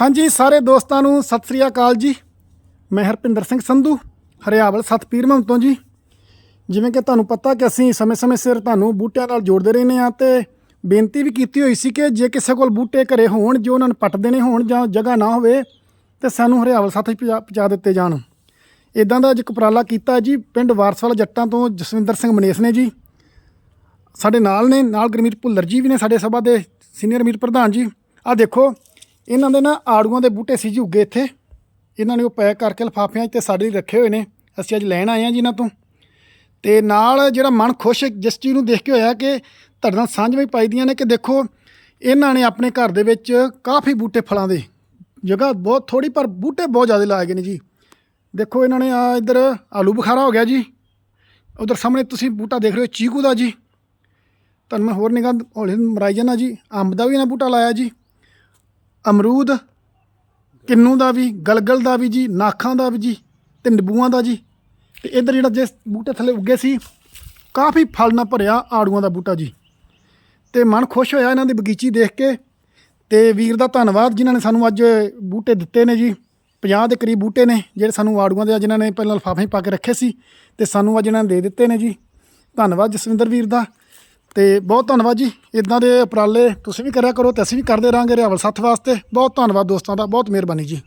ਹਾਂਜੀ, ਸਾਰੇ ਦੋਸਤਾਂ ਨੂੰ ਸਤਿ ਸ੍ਰੀ ਅਕਾਲ ਜੀ। ਮੈਂ ਹਰਪਿੰਦਰ ਸਿੰਘ ਸੰਧੂ, ਹਰਿਆਵਲ ਸਤਪੀਰ ਮਹੰਤ ਤੋਂ ਜੀ। ਜਿਵੇਂ ਕਿ ਤੁਹਾਨੂੰ ਪਤਾ ਕਿ ਅਸੀਂ ਸਮੇਂ-ਸਮੇਂ ਸਿਰ ਤੁਹਾਨੂੰ ਬੂਟਿਆਂ ਨਾਲ ਜੋੜਦੇ ਰਹਿੰਦੇ ਹਾਂ ਤੇ ਬੇਨਤੀ ਵੀ ਕੀਤੀ ਹੋਈ ਸੀ ਕਿ ਜੇ ਕਿਸੇ ਕੋਲ ਬੂਟੇ ਘਰੇ ਹੋਣ, ਜੋ ਉਹਨਾਂ ਨੂੰ ਪੱਟ ਦੇਣੇ ਹੋਣ ਜਾਂ ਜਗ੍ਹਾ ਨਾ ਹੋਵੇ, ਤੇ ਸਾਨੂੰ ਹਰਿਆਵਲ ਸਾਥ ਪਹੁੰਚਾ ਪਹੁੰਚਾ ਦਿੱਤੇ ਜਾਣ। ਇਦਾਂ ਦਾ ਅੱਜ ਇੱਕ ਉਪਰਾਲਾ ਕੀਤਾ ਜੀ, ਪਿੰਡ ਵਾਰਸਵਾਲ ਜੱਟਾਂ ਤੋਂ ਜਸਵਿੰਦਰ ਸਿੰਘ ਮਨੇਸ ਨੇ ਜੀ। ਸਾਡੇ ਨਾਲ ਨੇ, ਨਾਲ ਗੁਰਮੀਤ ਭੁੱਲਰ ਜੀ ਵੀ ਨੇ ਸਾਡੇ ਸਭਾ ਦੇ ਸੀਨੀਅਰ ਮੀਤ ਪ੍ਰਧਾਨ ਜੀ। ਆ ਦੇਖੋ ਇਹਨਾਂ ਦੇ ਨਾ ਆੜੂਆਂ ਦੇ ਬੂਟੇ ਸੀ ਜੀ ਉੱਗੇ ਇੱਥੇ। ਇਹਨਾਂ ਨੇ ਉਹ ਪੈਕ ਕਰਕੇ ਲਿਫਾਫਿਆਂ 'ਚ ਤੇ ਸਾਡੇ ਲਈ ਰੱਖੇ ਹੋਏ ਨੇ। ਅਸੀਂ ਅੱਜ ਲੈਣ ਆਏ ਹਾਂ ਜੀ ਇਹਨਾਂ ਤੋਂ। ਤੇ ਨਾਲ ਜਿਹੜਾ ਮਨ ਖੁਸ਼ ਜਿਸ ਚੀਜ਼ ਨੂੰ ਦੇਖ ਕੇ ਹੋਇਆ ਕਿ ਤੁਹਾਡੇ ਨਾਲ ਸਾਂਝ ਵੀ ਪਾਈਦੀਆਂ ਨੇ ਕਿ ਦੇਖੋ, ਇਹਨਾਂ ਨੇ ਆਪਣੇ ਘਰ ਦੇ ਵਿੱਚ ਕਾਫੀ ਬੂਟੇ ਫਲਾਂ ਦੇ। ਜਗ੍ਹਾ ਬਹੁਤ ਥੋੜੀ ਪਰ ਬੂਟੇ ਬਹੁਤ ਜ਼ਿਆਦਾ ਲਾਏ ਗਏ ਨੇ ਜੀ। ਦੇਖੋ ਇਹਨਾਂ ਨੇ ਆ ਇੱਧਰ ਆਲੂ ਬੁਖਾਰਾ ਹੋ ਗਿਆ ਜੀ। ਉਧਰ ਸਾਹਮਣੇ ਤੁਸੀਂ ਬੂਟਾ ਦੇਖ ਰਹੇ ਹੋ, ਚੀਕੂ ਦਾ ਜੀ। ਤੁਹਾਨੂੰ ਮੈਂ ਹੋਰ ਨਿਗਾਹ ਹੌਲੀ ਮਰਾਈ ਜਾਣਾ ਜੀ। ਅੰਬ ਦਾ ਵੀ ਇਹਨਾਂ ਬੂਟਾ ਲਾਇਆ ਜੀ। ਅਮਰੂਦ, ਕਿੰਨੂ ਦਾ ਵੀ, ਗਲਗਲ ਦਾ ਵੀ ਜੀ, ਨਾਖਾਂ ਦਾ ਵੀ ਜੀ, ਤੇ ਨਿੰਬੂਆਂ ਦਾ ਜੀ। ਤੇ ਇਧਰ ਜਿਹੜਾ ਜਿਸ ਬੂਟੇ ਥੱਲੇ ਉੱਗੇ ਸੀ, ਕਾਫੀ ਫਲ ਨਾਲ ਭਰਿਆ ਆੜੂਆਂ ਦਾ ਬੂਟਾ ਜੀ। ਤੇ ਮਨ ਖੁਸ਼ ਹੋਇਆ ਇਹਨਾਂ ਦੀ ਬਗੀਚੀ ਦੇਖ ਕੇ। ਤੇ ਵੀਰ ਦਾ ਧੰਨਵਾਦ ਜਿਨ੍ਹਾਂ ਨੇ ਸਾਨੂੰ ਅੱਜ ਬੂਟੇ ਦਿੱਤੇ ਨੇ ਜੀ। 50 ਦੇ ਕਰੀਬ ਬੂਟੇ ਨੇ ਜਿਹੜੇ ਸਾਨੂੰ ਆੜੂਆਂ ਦੇ ਆ ਜਿਨ੍ਹਾਂ ਨੇ ਪਹਿਲਾਂ ਲਿਫਾਫੇ ਪਾ ਕੇ ਰੱਖੇ ਸੀ। ਤੇ ਸਾਨੂੰ ਅੱਜ ਇਹਨਾਂ ਨੇ ਦੇ ਦਿੱਤੇ ਨੇ ਜੀ। ਧੰਨਵਾਦ ਜਸਵਿੰਦਰ ਵੀਰ ਦਾ। ਤੇ ਬਹੁਤ ਧੰਨਵਾਦ ਜੀ। ਇਦਾਂ ਦੇ ਉਪਰਾਲੇ ਤੁਸੀਂ ਵੀ ਕਰਿਆ ਕਰੋ ਤੇ ਅਸੀਂ ਵੀ ਕਰਦੇ ਰਹਾਂਗੇ ਰਿਆਵਲ ਸਾਥ ਵਾਸਤੇ। ਬਹੁਤ ਧੰਨਵਾਦ ਦੋਸਤਾਂ ਦਾ, ਬਹੁਤ ਮਿਹਰਬਾਨੀ ਜੀ।